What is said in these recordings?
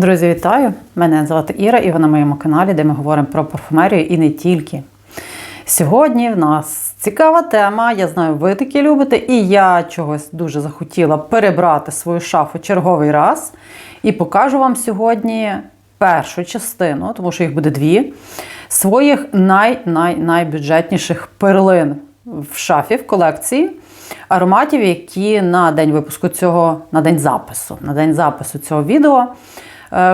Друзі, вітаю! Мене звати Іра, і ви на моєму каналі, де ми говоримо про парфумерію і не тільки. Сьогодні в нас цікава тема. Я знаю, ви такі любите, і я чогось дуже захотіла перебрати свою шафу черговий раз. І покажу вам сьогодні першу частину, тому що їх буде дві, своїх най-най-найбюджетніших перлин в шафі в колекції ароматів, які на день випуску цього, на день запису, на день запису цього відео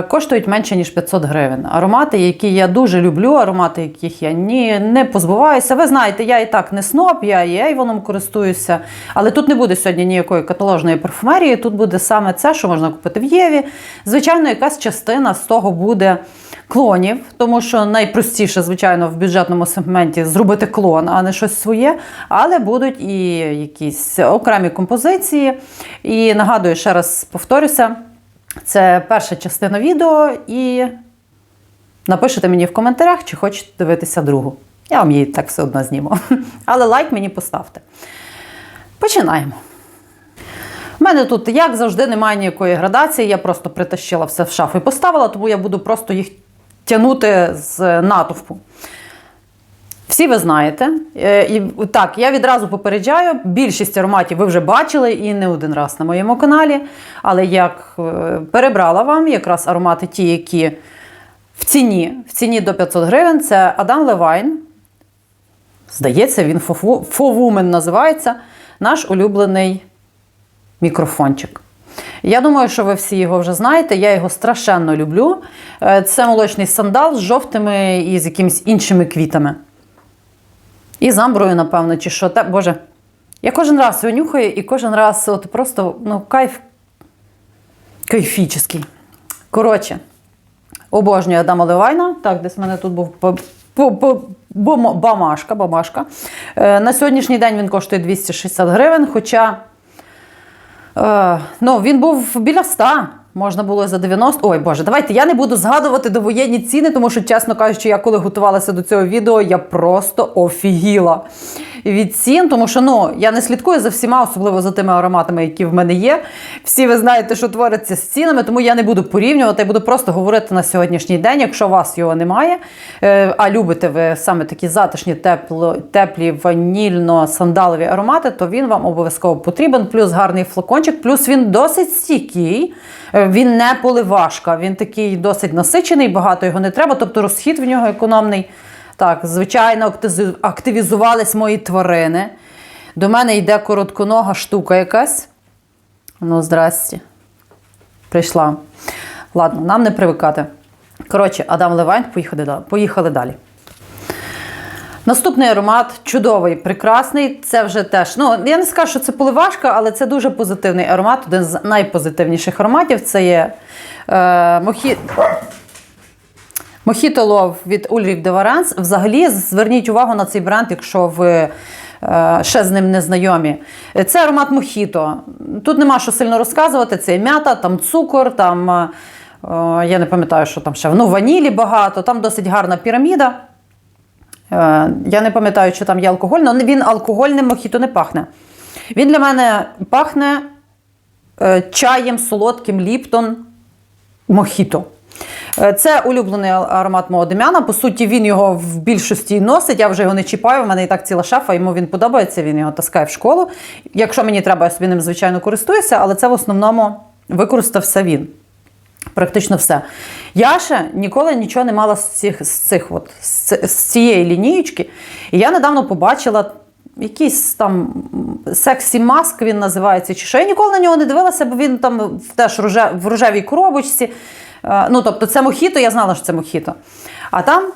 коштують менше ніж 500 гривень. Аромати, які я дуже люблю, аромати, яких я ні, не позбуваюся. Ви знаєте, я і так не сноб, я і ейвоном користуюся. Але тут не буде сьогодні ніякої каталожної парфумерії. Тут буде саме це, що можна купити в Єві. Звичайно, якась частина з того буде. Клонів, тому що найпростіше, звичайно, в бюджетному сегменті зробити клон, а не щось своє. Але будуть і якісь окремі композиції. І нагадую, ще раз повторюся, це перша частина відео, і напишете мені в коментарях, чи хочете дивитися другу. Я вам її так все одно зніму. Але лайк мені поставте. Починаємо. У мене тут, як завжди, немає ніякої градації. Я просто притащила все в шафу і поставила, тому я буду просто їх тягнути з натовпу. Всі ви знаєте. Е, І так, я відразу попереджаю, більшість ароматів ви вже бачили і не один раз на моєму каналі. Але як е, перебрала вам якраз аромати ті, які в ціні, в ціні до 500 гривень, це Адам Левайн. Здається, він Фовумен називається. Наш улюблений мікрофончик. Я думаю, що ви всі його вже знаєте. Я його страшенно люблю. Е, Це молочний сандал з жовтими і з якимись іншими квітами. І з амброю, напевно, чи що. Та, Боже, я кожен раз його нюхаю і кожен раз от просто ну, кайф кайфічний. Коротше, обожнюю Адама Левайна. Так, десь в мене тут був бамашка. бамашка. Е, На сьогоднішній день він коштує 260 гривень, хоча. Е, ну, він був біля 100, можна було за 90. Ой, Боже, давайте я не буду згадувати довоєнні ціни, тому що, чесно кажучи, я коли готувалася до цього відео, я просто офігіла від цін, тому що ну, я не слідкую за всіма, особливо за тими ароматами, які в мене є. Всі ви знаєте, що твориться з цінами, тому я не буду порівнювати, я буду просто говорити на сьогоднішній день, якщо у вас його немає. е, А любите ви саме такі затишні, тепло, теплі, ванільно-сандалові аромати, то він вам обов'язково потрібен. Плюс гарний флакончик, плюс він досить стійкий. Він не поливашка, він такий досить насичений, багато його не треба, тобто розхід в нього економний. Так, звичайно, активізувались мої тварини. До мене йде коротконога штука якась. Ну, здрасті. Прийшла. Ладно, нам не привикати. Коротше, Адам Левайн, поїхали далі. Наступний аромат чудовий, прекрасний. Це вже теж. Ну, я не скажу, що це поливашка, але це дуже позитивний аромат. Один з найпозитивніших ароматів це є е, мохі... Мохіто Лов від Ульрік де Варанс. Взагалі, зверніть увагу на цей бренд, якщо ви е, ще з ним не знайомі. Це аромат Мохіто. Тут нема що сильно розказувати. Це м'ята, там цукор, там е, я не пам'ятаю, що там ще ну, ванілі багато, там досить гарна піраміда. Е, Я не пам'ятаю, чи там є алкоголь, але він алкогольним мохіто не пахне. Він для мене пахне е, чаєм солодким Ліптон мохіто. Е, Це улюблений аромат мого Дем'яна. По суті, він його в більшості носить. Я вже його не чіпаю. У мене і так ціла шафа, йому він подобається, він його таскає в школу. Якщо мені треба, я собі ним, звичайно, користуюся, але це в основному використався він. Практично все. Я ще ніколи нічого не мала з цих, з цих от, з, цієї лінієчки. І я недавно побачила якийсь там сексі маск, він називається, чи що. Я ніколи на нього не дивилася, бо він там теж в рожевій коробочці. Е, Ну, тобто, це мохіто, я знала, що це мохіто. А там.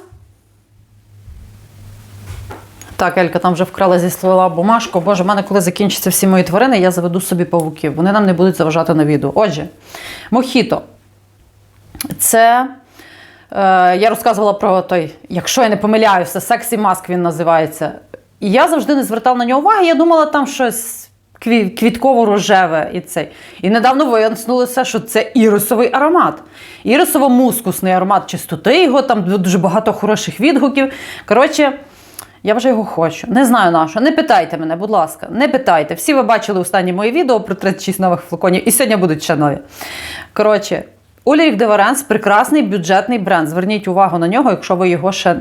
Так, Елька там вже вкрала зі стола бумажку. Боже, в мене коли закінчаться всі мої тварини, я заведу собі павуків. Вони нам не будуть заважати на відео. Отже, мохіто. Це. Е, я розказувала про той, якщо я не помиляюся, сексі маск він називається. І я завжди не звертала на нього уваги. Я думала, там щось квітково-рожеве і цей. І недавно вияснилося, що це ірисовий аромат. Ірисово-мускусний аромат чистоти його, там дуже багато хороших відгуків. Коротше, я вже його хочу. Не знаю на що. Не питайте мене, будь ласка, не питайте. Всі ви бачили останні мої відео про 36 нових флаконів, і сьогодні будуть ще нові. Коротше, Улірік Деверенс прекрасний бюджетний бренд. Зверніть увагу на нього, якщо ви його ще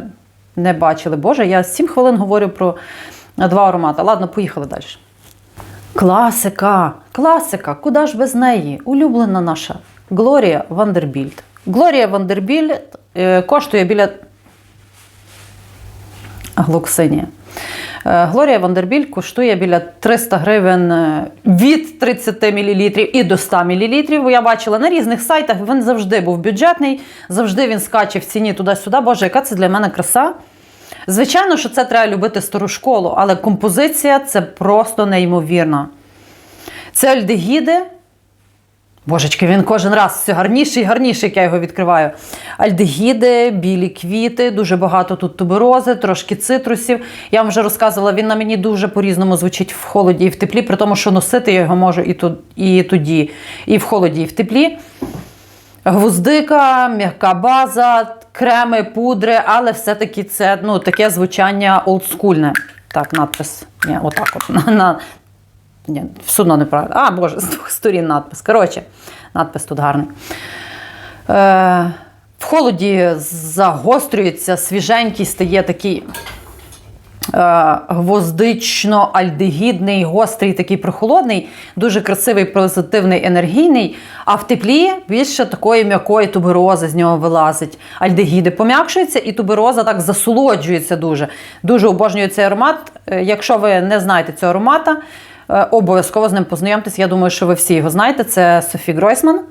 не бачили. Боже, я 7 хвилин говорю про два аромати. Ладно, поїхали далі. Класика, класика, куди ж без неї? Улюблена наша Глорія Вандербільд. Глорія Вандербільд е, коштує біля Глоксинія. Е, Глорія Вандербіль коштує біля 300 гривень е, від 30 мл і до 100 мл. Я бачила на різних сайтах. Він завжди був бюджетний, завжди він скаче в ціні туди-сюди. Боже, яка це для мене краса. Звичайно, що це треба любити стару школу, але композиція це просто неймовірна. Це альдегіди. Божечки, він кожен раз все гарніший і гарніший, як я його відкриваю. Альдегіди, білі квіти, дуже багато тут туберози, трошки цитрусів. Я вам вже розказувала, він на мені дуже по-різному звучить в холоді і в теплі, при тому, що носити я його можу і, тут, і тоді, і в холоді, і в теплі. Гвоздика, м'яка база, креми, пудри, але все-таки це ну, таке звучання олдскульне. Так, надпис. Ні, отак от. На, на, ні, все одно неправильно. А, боже, з двох сторін надпис. Коротше, надпис тут гарний. Е, в холоді загострюється, свіженький стає такий е, гвоздично-альдегідний, гострий, такий прохолодний, дуже красивий, позитивний, енергійний. А в теплі більше такої м'якої туберози з нього вилазить. Альдегіди пом'якшуються, і тубероза так засолоджується дуже. Дуже обожнюю цей аромат. Е, Якщо ви не знаєте цього аромата, обов'язково з ним познайомтесь. Я думаю, що ви всі його знаєте. Це Софі Гройсман.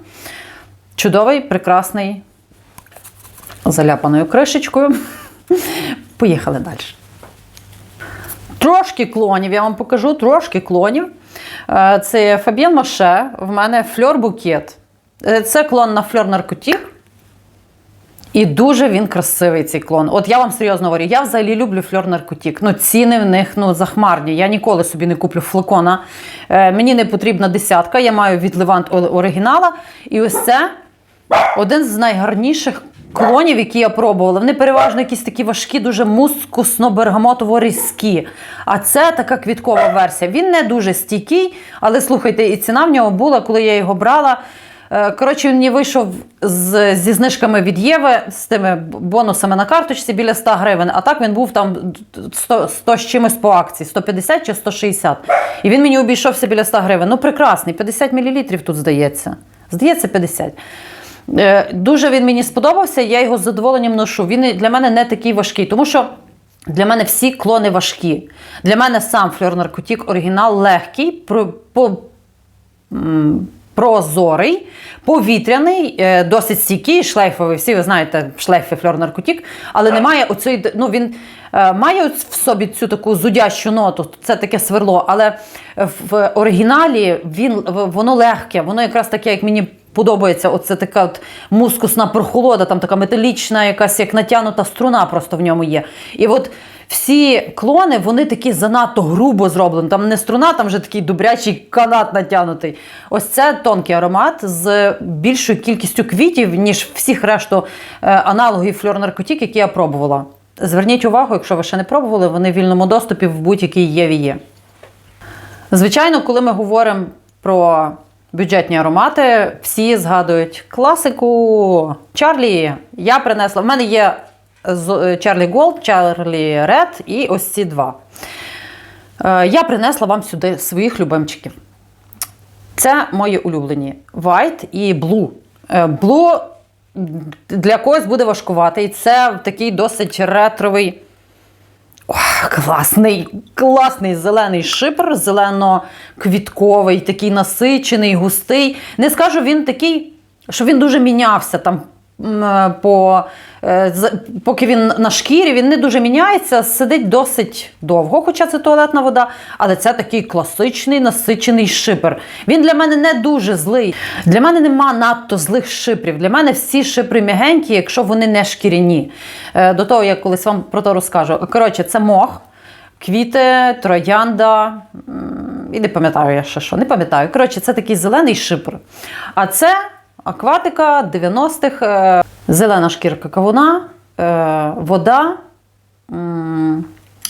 Чудовий, прекрасний, заляпаною кришечкою. Поїхали далі. Трошки клонів, я вам покажу трошки клонів. Е, Це Фабien Моше, в мене фльор букет. Е, Це клон на фльор наркотік. І дуже він красивий цей клон. От я вам серйозно говорю, я взагалі люблю фльор наркотік. Ну, ціни в них ну, захмарні. Я ніколи собі не куплю флакона. Е, мені не потрібна десятка, я маю від Левант оригінала. І ось це один з найгарніших клонів, які я пробувала. Вони переважно якісь такі важкі, дуже мускусно бергамотово різкі. А це така квіткова версія. Він не дуже стійкий, але слухайте, і ціна в нього була, коли я його брала. Е, Коротше, він мені вийшов з, зі знижками від Єви, з тими бонусами на карточці біля 100 гривень. А так він був там 100, 100 з чимось по акції, 150 чи 160. І він мені обійшовся біля 100 гривень. Ну, прекрасний, 50 мл тут здається. Здається, 50. Е, Дуже він мені сподобався, я його з задоволенням ношу. Він для мене не такий важкий, тому що для мене всі клони важкі. Для мене сам Фльор Наркотік оригінал легкий, про, по, прозорий, повітряний, е, досить стійкий, шлейфовий. Всі ви знаєте, шлейфи Фльор Наркотік, але немає оцеї, ну він е, має в собі цю таку зудящу ноту, це таке сверло, але в оригіналі він, воно легке, воно якраз таке, як мені подобається. Оце така от мускусна прохолода, там така металічна, якась як натягнута струна просто в ньому є. І от всі клони, вони такі занадто грубо зроблені. Там не струна, там вже такий добрячий канат натягнутий. Ось це тонкий аромат з більшою кількістю квітів, ніж всіх решту е, аналогів фльор наркотік, які я пробувала. Зверніть увагу, якщо ви ще не пробували, вони в вільному доступі в будь-якій Єві є. Звичайно, коли ми говоримо про бюджетні аромати, всі згадують класику Чарлі. Я принесла. В мене є Чарлі Голд, Чарлі Ред і ось ці два. Е, Я принесла вам сюди своїх любимчиків. Це мої улюблені White і Blue. Е, Blue для когось буде важкуватий. Це такий досить ретровий. Ох, класний, класний зелений шипр, зелено-квітковий, такий насичений, густий. Не скажу, він такий, що він дуже мінявся там. Е, По, е, поки він на шкірі, він не дуже міняється, сидить досить довго, хоча це туалетна вода, але це такий класичний насичений шипер. Він для мене не дуже злий. Для мене нема надто злих шипрів. Для мене всі шипри м'ягенькі, якщо вони не шкіряні. Е, До того, я колись вам про то розкажу. Коротше, це мох, квіти, троянда. І не пам'ятаю я ще що. Не пам'ятаю. Коротше, це такий зелений шипр. А це акватика 90-х, е, зелена шкірка кавуна, е, вода,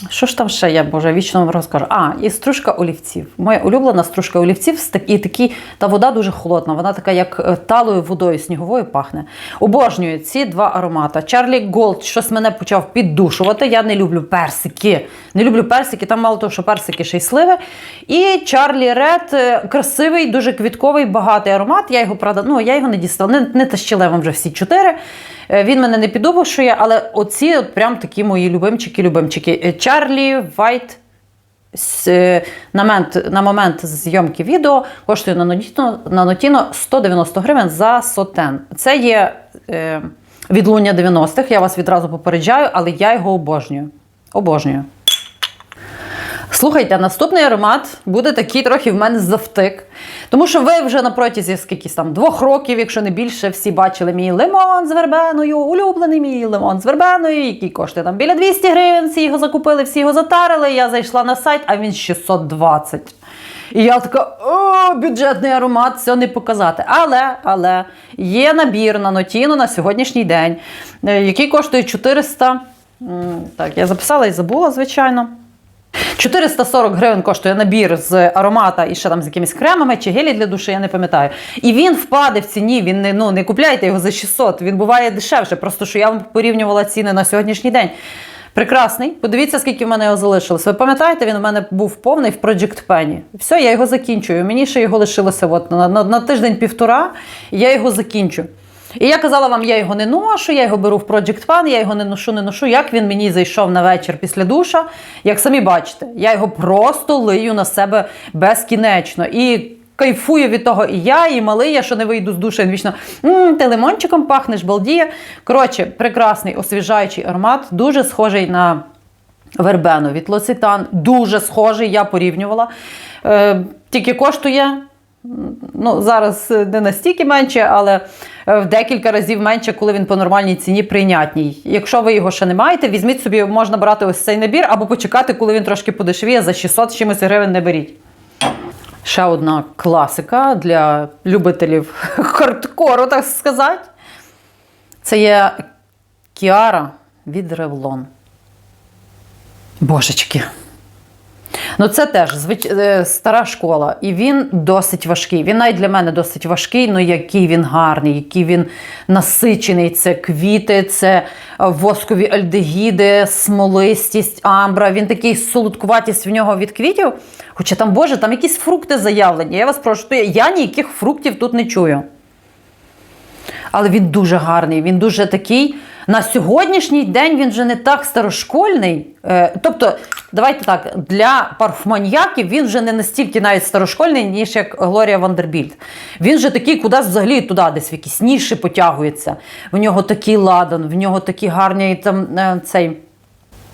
Що ж там ще є, Боже, вічно вам розкажу. А, і стружка олівців. Моя улюблена стружка олівців і такі, та вода дуже холодна. Вона така, як е, талою водою сніговою пахне. Обожнюю ці два аромати. Чарлі Голд щось мене почав піддушувати. Я не люблю персики. Не люблю персики, там мало того, що персики ще й сливи. І Чарлі Ред е, красивий, дуже квітковий, багатий аромат. Я його правда, ну я його не дістала. Не, не тащила вам вже всі чотири. Е, Він мене не піддубушує, але оці от прям такі мої любимчики-любимчики. Чарлі Вайт е, на момент, на момент зйомки відео коштує на Нотіно 190 гривень за сотен. Це є е, відлуння 90-х, я вас відразу попереджаю, але я його обожнюю. Обожнюю. Слухайте, наступний аромат буде такий трохи в мене завтик. Тому що ви вже на протязі скільки там двох років, якщо не більше, всі бачили мій лимон з вербеною, улюблений мій лимон з вербеною, який коштує там біля 200 гривень. Всі його закупили, всі його затарили. Я зайшла на сайт, а він 620. І я така, о, бюджетний аромат, все не показати. Але, але є набір на Нотіну на сьогоднішній день, е, який коштує 400. Так, я записала і забула, звичайно. 440 гривень коштує набір з аромата і ще там з якимись кремами чи гелі для душі, я не пам'ятаю. І він впаде в ціні. Він не ну не купляйте його за 600, Він буває дешевше. Просто що я вам порівнювала ціни на сьогоднішній день. Прекрасний. Подивіться, скільки в мене його залишилось. Ви пам'ятаєте, він у мене був повний в Project Penny. Все, я його закінчую. Мені ще його лишилося от на, на, на тиждень-півтора, і я його закінчу. І я казала вам, я його не ношу, я його беру в Project Pan, я його не ношу, не ношу. Як він мені зайшов на вечір після душа, як самі бачите, я його просто лию на себе безкінечно. І кайфую від того і я, і малий, я що не вийду з душа, він вічно «М, ти лимончиком пахнеш, балдіє. Коротше, прекрасний освіжаючий аромат, дуже схожий на вербену від Лоцитан. Дуже схожий, я порівнювала. Е, тільки коштує. Ну, зараз е, не настільки менше, але е, в декілька разів менше, коли він по нормальній ціні прийнятній. Якщо ви його ще не маєте, візьміть собі, можна брати ось цей набір або почекати, коли він трошки подешевіє, за 600 з чимось гривень не беріть. Ще одна класика для любителів хардкору, так сказати. Це є Кіара від Revlon. Божечки. Ну, це теж звич... е, стара школа, і він досить важкий. Він навіть для мене досить важкий, але який він гарний, який він насичений. Це квіти, це е, воскові альдегіди, смолистість, амбра. Він такий солодкуватість в нього від квітів. Хоча там, Боже, там якісь фрукти заявлені. Я вас прошу, я ніяких фруктів тут не чую. Але він дуже гарний, він дуже такий. На сьогоднішній день він вже не так старошкольний. Е, тобто, давайте так, для парфманьяків він вже не настільки навіть старошкольний, ніж як Глорія Вандербільд. Він вже такий кудись взагалі туди, десь в якісь ніші потягується. В нього такий ладан, в нього такі гарні там е, цей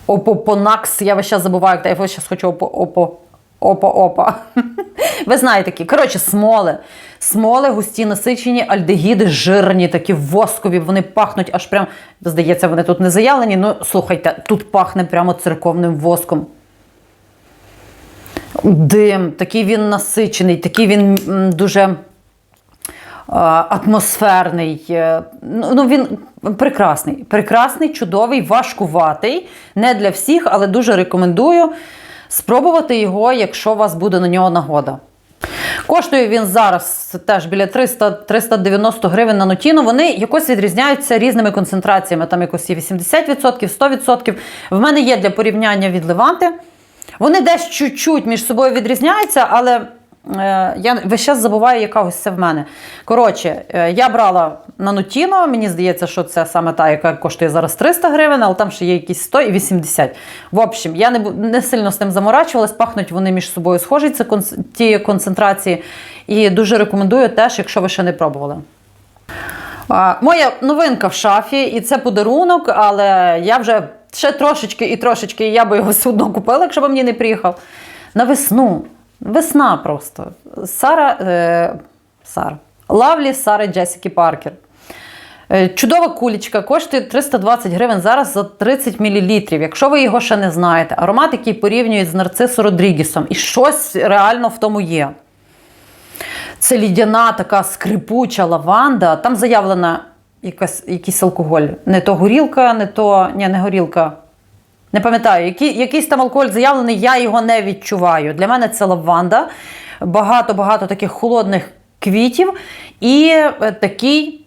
опопонакс. Я весь час забуваю, я весь час хочу опо. опо Опа-опа. Ви знаєте такі. Коротше, смоли. Смоли густі насичені, альдегіди жирні, такі воскові, вони пахнуть аж прям, здається, вони тут не заявлені. Ну, слухайте, тут пахне прямо церковним воском. Дим, такий він насичений, такий він дуже е, атмосферний. Е, Ну, ну, він прекрасний. Прекрасний, чудовий, важкуватий. Не для всіх, але дуже рекомендую спробувати його, якщо у вас буде на нього нагода. Коштує він зараз теж біля 300-390 гривень на нотіну. Вони якось відрізняються різними концентраціями. Там якось є 80%, 100%. В мене є для порівняння від Леванти. Вони десь чуть-чуть між собою відрізняються, але я весь час забуваю, яка ось це в мене. Коротше, е, я брала на Нотіно, мені здається, що це саме та, яка коштує зараз 300 гривень, але там ще є якісь 100 і 80. В общем, я не, не сильно з тим заморачувалась, пахнуть вони між собою схожі, це конц- ті концентрації. І дуже рекомендую теж, якщо ви ще не пробували. А, Моя новинка в шафі, і це подарунок, але я вже ще трошечки і трошечки, і я би його все одно купила, якщо б мені не приїхав. На весну. Весна просто. Сара. Е, Сара. Лавлі Сари Джесіки Паркер. Е, Чудова кулічка коштує 320 гривень зараз за 30 мл. Якщо ви його ще не знаєте, аромат, який порівнюють з нарцисо Родрігісом, і щось реально в тому є. Це лідяна така скрипуча лаванда. Там заявлена якась, якийсь алкоголь. Не то горілка, не то. Ні, не горілка. Не пам'ятаю, який, якийсь там алкоголь заявлений, я його не відчуваю. Для мене це лаванда, багато-багато таких холодних квітів і е, такий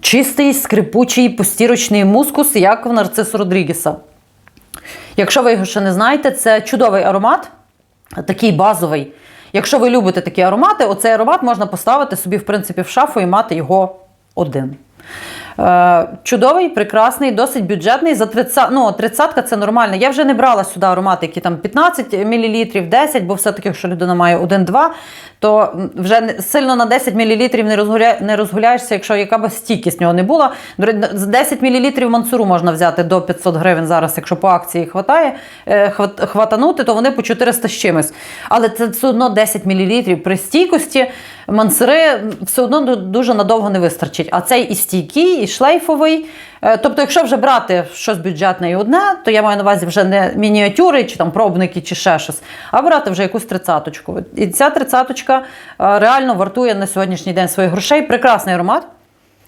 чистий, скрипучий, постірочний мускус, як в нарцису Родрігеса. Якщо ви його ще не знаєте, це чудовий аромат, такий базовий. Якщо ви любите такі аромати, оцей аромат можна поставити собі, в принципі, в шафу і мати його один. Е, чудовий, прекрасний, досить бюджетний. За 30, ну, 30 це нормально. Я вже не брала сюди аромати, які там 15 мл, 10, бо все-таки, якщо людина має 1-2, то вже сильно на 10 мл не, розгуля, не розгуляєшся, якщо яка б стійкість нього не була. З 10 мл мансуру можна взяти до 500 гривень зараз, якщо по акції хватає, е, хватанути, то вони по 400 з чимось. Але це все одно 10 мл при стійкості. Мансири все одно дуже надовго не вистачить. А цей і стійкий, і шлейфовий. Е, Тобто, якщо вже брати щось бюджетне і одне, то я маю на увазі вже не мініатюри, чи там пробники, чи ще щось, а брати вже якусь тридцяточку. І ця тридцяточка е, реально вартує на сьогоднішній день своїх грошей. Прекрасний аромат.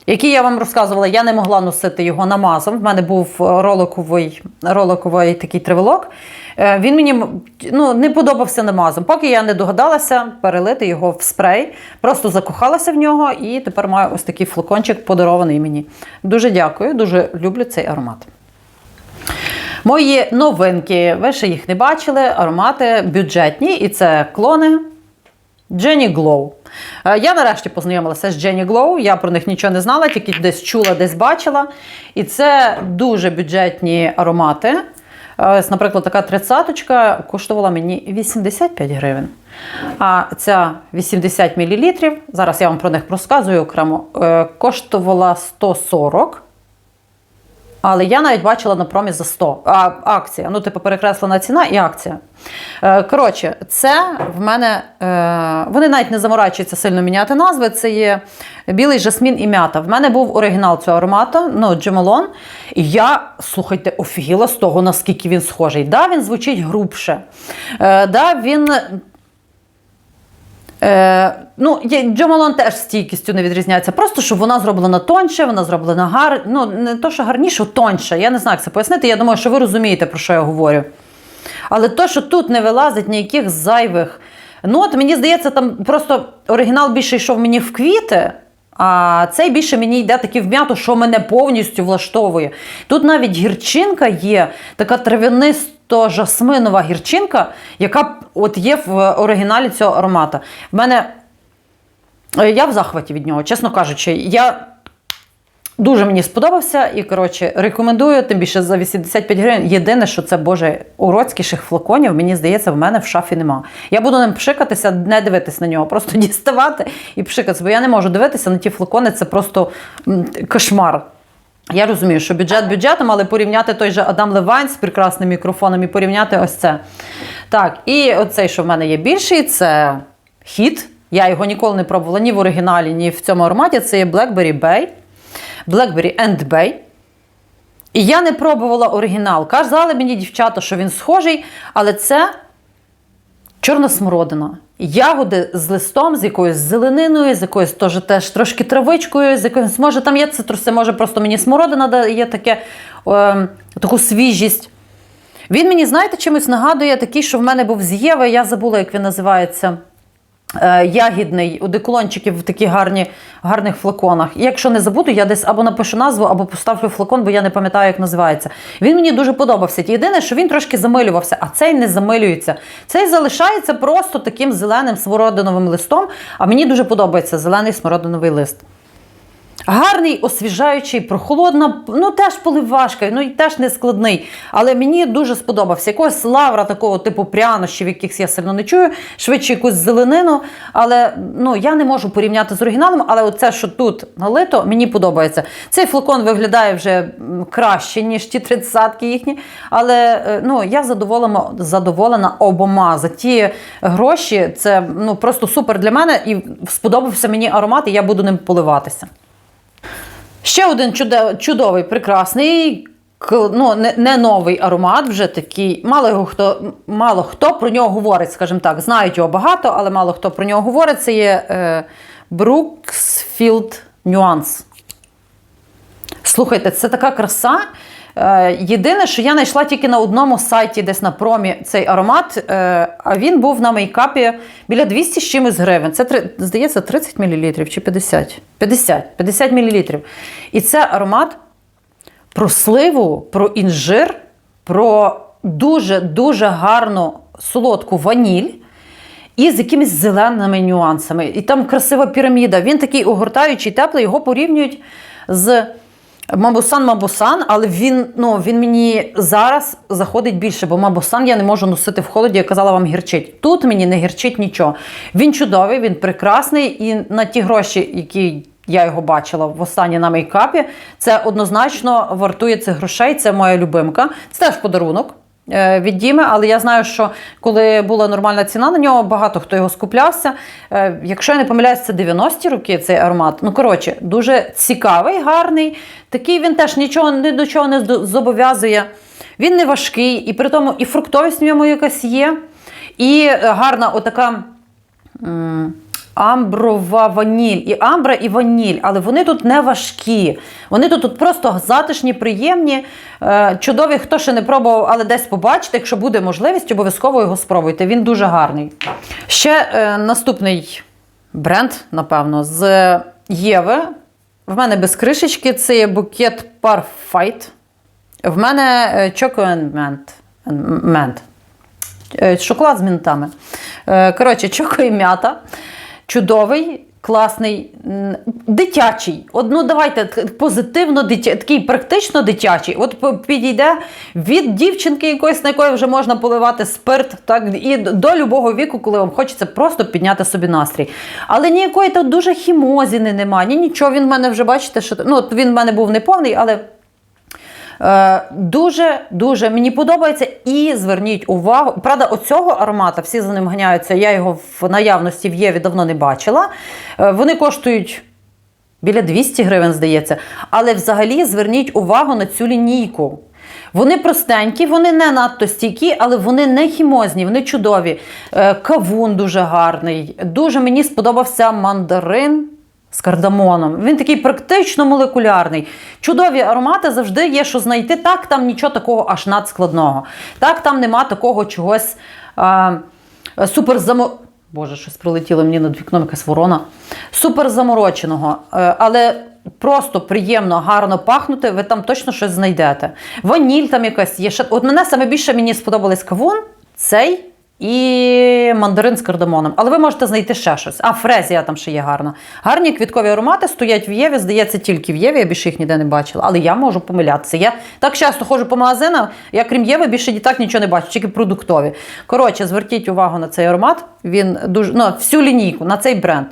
Який я вам розказувала, я не могла носити його намазом. В мене був е, роликовий, роликовий такий тривелок. Е, Він мені ну, не подобався намазом. Поки я не догадалася перелити його в спрей, просто закохалася в нього і тепер маю ось такий флакончик подарований мені. Дуже дякую, дуже люблю цей аромат. Мої новинки, ви ще їх не бачили, аромати бюджетні, і це клони Jenny Glow. Е, Я нарешті познайомилася з Jenny Glow, я про них нічого не знала, тільки десь чула, десь бачила. І це дуже бюджетні аромати. Е, наприклад, така тридцяточка коштувала мені 85 гривень. А ця 80 мл, зараз я вам про них розказую окремо, е, коштувала 140 але я навіть бачила на промі за 100. А, акція. Ну, типу, перекреслена ціна і акція. Е, коротше, це в мене. Е, вони навіть не заморачуються сильно міняти назви. Це є білий жасмін і м'ята. В мене був оригінал цього аромату, ну, Джемелон. І я, слухайте, офігіла з того, наскільки він схожий. Да, він звучить грубше. Е, да, він Е, ну, Джомалон теж стійкістю не відрізняється. Просто щоб вона зроблена тоньше, вона зроблена гар... ну, не то, що гарніше, тоньше. Я не знаю, як це пояснити. Я думаю, що ви розумієте, про що я говорю. Але то, що тут не вилазить ніяких зайвих нот, мені здається, там просто оригінал більше йшов мені в квіти. А цей більше мені йде таки в м'яту, що мене повністю влаштовує. Тут навіть гірчинка є, така травянисто-жасминова гірчинка, яка от є в оригіналі цього аромата. В мене е, я в захваті від нього, чесно кажучи. Я Дуже мені сподобався і коротше рекомендую, тим більше за 85 гривень. Єдине, що це боже уроцькіших флаконів, мені здається, в мене в шафі нема. Я буду ним пшикатися, не дивитись на нього, просто діставати і пшикатися, бо я не можу дивитися на ті флакони, це просто кошмар. Я розумію, що бюджет бюджетом, але порівняти той же Адам Левайн з прекрасним мікрофоном і порівняти ось це. Так, і оцей, що в мене є більший, це хіт. Я його ніколи не пробувала ні в оригіналі, ні в цьому ароматі. Це є Blackberry Bay. Blackberry and Bay. І я не пробувала оригінал. Казали мені дівчата, що він схожий, але це чорна смородина. Ягоди з листом, з якоюсь зелениною, з якоюсь теж, теж трошки травичкою, з якоюсь, може там є цитруси, може просто мені смородина дає таке, е, таку свіжість. Він мені, знаєте, чимось нагадує такий, що в мене був з Єви, я забула, як він називається. Е, Ягідний одеколончиків в такі гарні, гарних флаконах. Якщо не забуду, я десь або напишу назву, або поставлю флакон, бо я не пам'ятаю, як називається. Він мені дуже подобався. Єдине, що він трошки замилювався, а цей не замилюється. Цей залишається просто таким зеленим смородиновим листом. А мені дуже подобається зелений смородиновий лист. Гарний, освіжаючий, прохолодна, ну теж поливашка, ну і теж не складний. Але мені дуже сподобався. Якогось лавра такого типу прянощів, якихось я сильно не чую, швидше якусь зеленину. Але ну, я не можу порівняти з оригіналом, але оце, що тут налито, мені подобається. Цей флакон виглядає вже краще, ніж ті тридцятки їхні. Але е, ну, я задоволена, задоволена обома. За ті гроші це ну, просто супер для мене і сподобався мені аромат, і я буду ним поливатися. Ще один чудовий, прекрасний, ну, не, новий аромат, вже такий. Мало, його хто, мало хто про нього говорить, скажімо так. Знають його багато, але мало хто про нього говорить. Це є е, Brooksfield Nuance. Слухайте, це така краса. Е, єдине, що я знайшла тільки на одному сайті, десь на промі цей аромат, е, а він був на мейкапі біля 200 з чимось гривень. Це, здається, 30 мл чи 50? 50, 50 мл. І це аромат про сливу, про інжир, про дуже-дуже гарну солодку ваніль. І з якимись зеленими нюансами. І там красива піраміда. Він такий огортаючий, теплий, його порівнюють з Мабусан Мабусан, але він, ну, він мені зараз заходить більше, бо Мабусан я не можу носити в холоді, я казала вам гірчить. Тут мені не гірчить нічого. Він чудовий, він прекрасний, і на ті гроші, які я його бачила в останній на мейкапі, це однозначно вартує цих грошей. Це моя любимка. Це теж подарунок від Діми, але я знаю, що коли була нормальна ціна на нього, багато хто його скуплявся. Е, Якщо я не помиляюсь, це 90-ті роки цей аромат. Ну, коротше, дуже цікавий, гарний. Такий він теж нічого ні до чого не зобов'язує. Він не важкий, і при тому і фруктовість в ньому якась є. І е, гарна отака. Амброва ваніль. І амбра, і ваніль, але вони тут не важкі. Вони тут, тут просто затишні, приємні, е, чудові. Хто ще не пробував, але десь побачите, якщо буде можливість, обов'язково його спробуйте. Він дуже гарний. Ще е, наступний бренд, напевно, з Єви. В мене без кришечки це є букет Parfight. В мене е, Choco. Е, Шоколад з мінтами. Коротше, чоко і м'ята. Чудовий, класний, дитячий. От, ну, давайте позитивно дитячий, такий практично дитячий. От підійде від дівчинки якоїсь, на якої вже можна поливати спирт, так, і до любого віку, коли вам хочеться просто підняти собі настрій. Але ніякої тут дуже хімозіни немає, ні нічого. Він в мене вже бачите, що ну, він в мене був неповний, але. Е, Дуже дуже мені подобається. І зверніть увагу. Правда, оцього аромата всі за ним ганяються. Я його в наявності в Єві давно не бачила. Е, Вони коштують біля 200 гривень, здається. Але взагалі зверніть увагу на цю лінійку. Вони простенькі, вони не надто стійкі, але вони не хімозні, вони чудові. Е, Кавун дуже гарний. Дуже мені сподобався мандарин з кардамоном. Він такий практично молекулярний. Чудові аромати завжди є, що знайти. Так, там нічого такого аж надскладного. Так, там нема такого чогось а, супер замо... Боже, щось прилетіло мені над вікном якась ворона. Супер замороченого. Е, Але просто приємно, гарно пахнути, ви там точно щось знайдете. Ваніль там якась є. От мене саме більше мені сподобались кавун, цей і мандарин з кардамоном. Але ви можете знайти ще щось. А, фрезія там ще є гарна. Гарні квіткові аромати стоять в Єві, здається, тільки в Єві, я більше їх ніде не бачила. Але я можу помилятися. Я так часто ходжу по магазинам, я крім Єви більше ні так нічого не бачу, тільки продуктові. Коротше, зверніть увагу на цей аромат. Він дуже ну, всю лінійку, на цей бренд.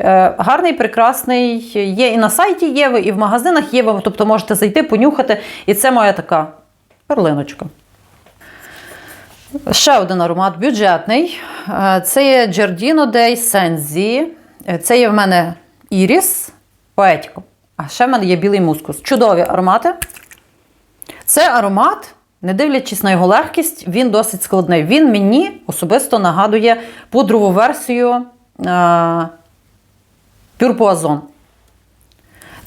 Е, Гарний, прекрасний. Є і на сайті Єви, і в магазинах Єви. Тобто можете зайти, понюхати. І це моя така перлиночка. Ще один аромат бюджетний. Е, Це є Giardino dei Sensi. Е, Це є в мене Іріс Поетіко. А ще в мене є білий мускус. Чудові аромати. Це аромат, не дивлячись на його легкість, він досить складний. Він мені особисто нагадує пудрову версію е, Pure Poison.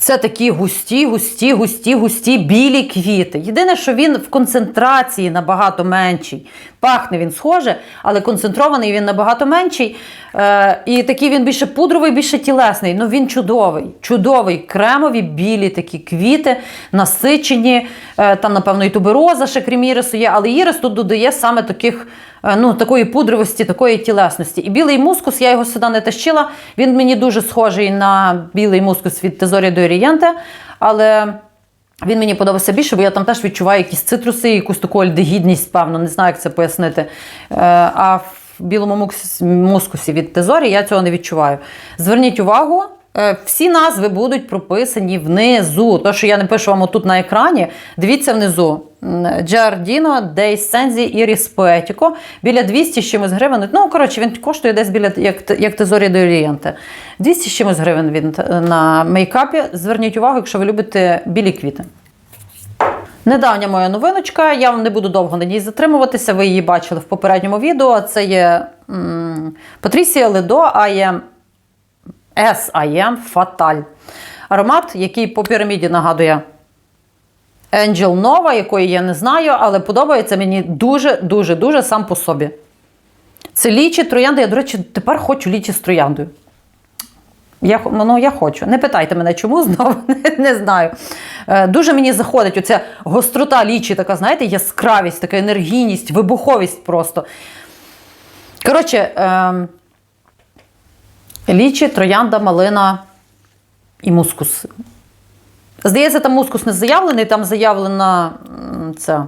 Це такі густі, густі, густі, густі білі квіти. Єдине, що він в концентрації набагато менший. Пахне він схоже, але концентрований він набагато менший. Е, і такий він більше пудровий, більше тілесний. Ну він чудовий. Чудовий, кремові, білі такі квіти, насичені. Е, там, напевно, і тубероза ще крім ірису є, але ірис тут додає саме таких. Е, Ну, такої пудровості, такої тілесності. І білий мускус, я його сюди не тащила. Він мені дуже схожий на білий мускус від Тезорі до Орієнте, але він мені подобався більше, бо я там теж відчуваю якісь цитруси, якусь таку альдегідність, певно, не знаю, як це пояснити. Е, А в білому мускусі від Тезорі я цього не відчуваю. Зверніть увагу. Е, Всі назви будуть прописані внизу. То, що я не пишу вам отут на екрані, дивіться внизу. Dei Sensi Iris Poetico біля 200 з чимось гривень. Ну, коротше, він коштує десь біля як, як Тезорі до Орієнте. 200 з чимось гривень він е, на мейкапі. Зверніть увагу, якщо ви любите білі квіти. Недавня моя новиночка, я вам не буду довго на ній затримуватися. Ви її бачили в попередньому відео. Це є м, Патрісія Ледо IM SIM Fatal. Аромат, який по піраміді нагадує Angel Nova, якої я не знаю, але подобається мені дуже-дуже дуже сам по собі. Це лічі троянди. Я, до речі, тепер хочу лічі з трояндою. Я, ну, я хочу. Не питайте мене, чому знову не, не знаю. Е, дуже мені заходить оця гострота лічі, така, знаєте, яскравість, така енергійність, вибуховість просто. Коротше, ем, лічі, троянда, малина і мускус. Здається, там мускус не заявлений, там заявлена ця.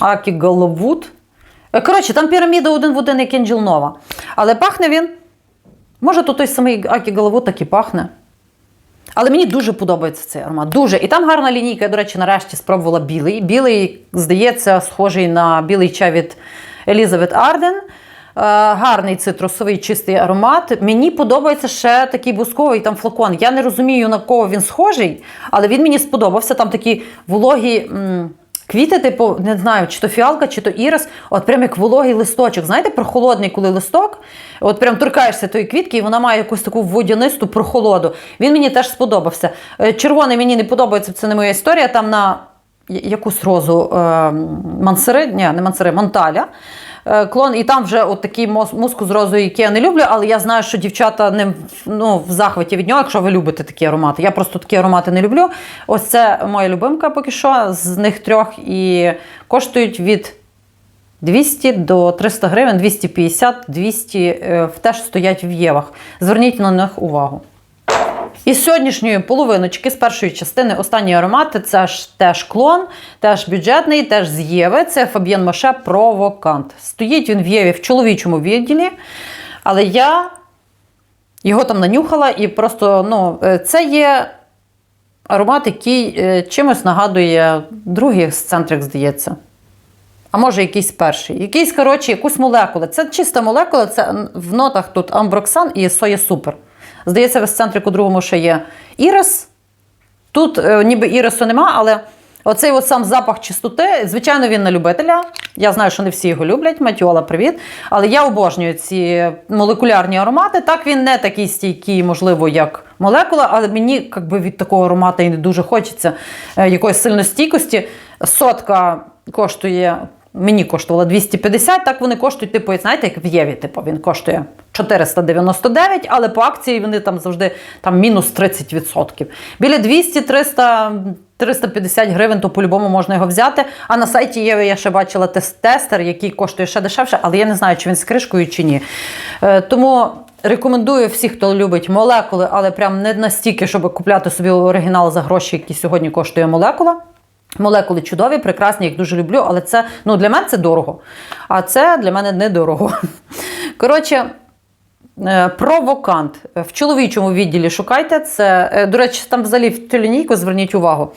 Акі Головуд. Е, Коротше, там піраміда один в один, як Angel Nova. Але пахне він. Може, то той самий Акі Головуд так і пахне. Але мені дуже подобається цей аромат. Дуже. І там гарна лінійка. Я, до речі, нарешті спробувала білий. Білий, здається, схожий на білий чай від Елізабет Арден. Е, Гарний цитрусовий чистий аромат. Мені подобається ще такий бусковий там флакон. Я не розумію, на кого він схожий, але він мені сподобався. Там такі вологі. Квіти, типу, не знаю, чи то фіалка, чи то ірис, от прям як вологий листочок. Знаєте, прохолодний, коли листок, от прям торкаєшся тої квітки, і вона має якусь таку водянисту прохолоду. Він мені теж сподобався. Е, Червоний мені не подобається, це не моя історія. Там на якусь розу е, мансери, ні, не мансери, монталя. е, Клон, і там вже от такий мос- з розою, який я не люблю, але я знаю, що дівчата не ну, в захваті від нього, якщо ви любите такі аромати. Я просто такі аромати не люблю. Ось це моя любимка поки що, з них трьох і коштують від 200 до 300 гривень, 250, 200 е, теж стоять в євах. Зверніть на них увагу. Із сьогоднішньої половиночки, з першої частини, останні аромати це ж теж клон, теж бюджетний, теж з Єви. Це Фаб'єн Моше Провокант. Стоїть він в Єві в чоловічому відділі, але я його там нанюхала і просто ну, е, це є аромат, який е, чимось нагадує другий ексцентрик, здається. А може, якийсь перший. Якийсь, коротше, якусь молекулу. Це чиста молекула, це в нотах тут амброксан і соя супер. Здається, в ексцентрику другому ще є ірис. Тут е, ніби ірису нема, але оцей от сам запах чистоти, звичайно, він на любителя. Я знаю, що не всі його люблять. Матіола, привіт. Але я обожнюю ці молекулярні аромати. Так, він не такий стійкий, можливо, як молекула, але мені як би, від такого аромату і не дуже хочеться е, якоїсь сильної стійкості. Сотка коштує. Мені коштувало 250, так вони коштують, типу, знаєте, як в Єві, типу, він коштує 499, але по акції вони там завжди там мінус 30%. Біля 200, 300, 350 гривень, то по-любому можна його взяти. А на сайті Єви я ще бачила тест-тестер, який коштує ще дешевше, але я не знаю, чи він з кришкою, чи ні. Е, тому рекомендую всіх, хто любить молекули, але прям не настільки, щоб купляти собі оригінал за гроші, які сьогодні коштує молекула. Молекули чудові, прекрасні, їх дуже люблю, але це ну, для мене це дорого. А це для мене недорого. Коротше, е, провокант. В чоловічому відділі шукайте це. е, До речі, там взагалі в цю лінійку зверніть увагу.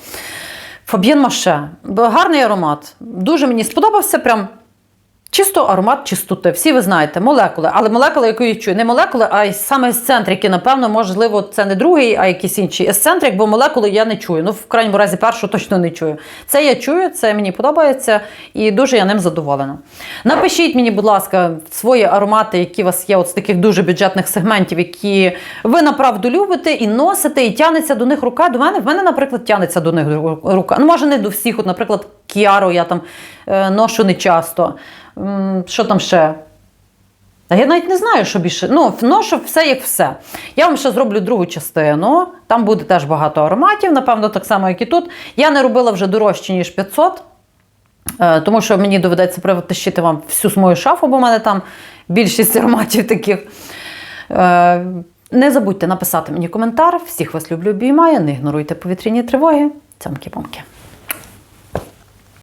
Фаб'єн Маше. Гарний аромат. Дуже мені сподобався. Прям Чисто аромат чистоти. Всі ви знаєте, молекули. Але молекули, яку я чую, не молекули, а саме есцентрики. Напевно, можливо, це не другий, а якийсь інший есцентрик, бо молекули я не чую. Ну, в крайньому разі, першу точно не чую. Це я чую, це мені подобається і дуже я ним задоволена. Напишіть мені, будь ласка, свої аромати, які у вас є от з таких дуже бюджетних сегментів, які ви направду любите і носите, і тянеться до них рука. До мене, в мене, наприклад, тянеться до них рука. Ну, може, не до всіх. От, наприклад, Кіару я там е, ношу не часто. Що там ще? Та я навіть не знаю, що більше. Ну, ношу все як все. Я вам ще зроблю другу частину. Там буде теж багато ароматів, напевно, так само, як і тут. Я не робила вже дорожче, ніж 500. е, Тому що мені доведеться притащити вам всю мою шафу, бо в мене там більшість ароматів таких. Е, Не забудьте написати мені коментар. Всіх вас люблю, обіймаю. Не ігноруйте повітряні тривоги. Цямки-помки.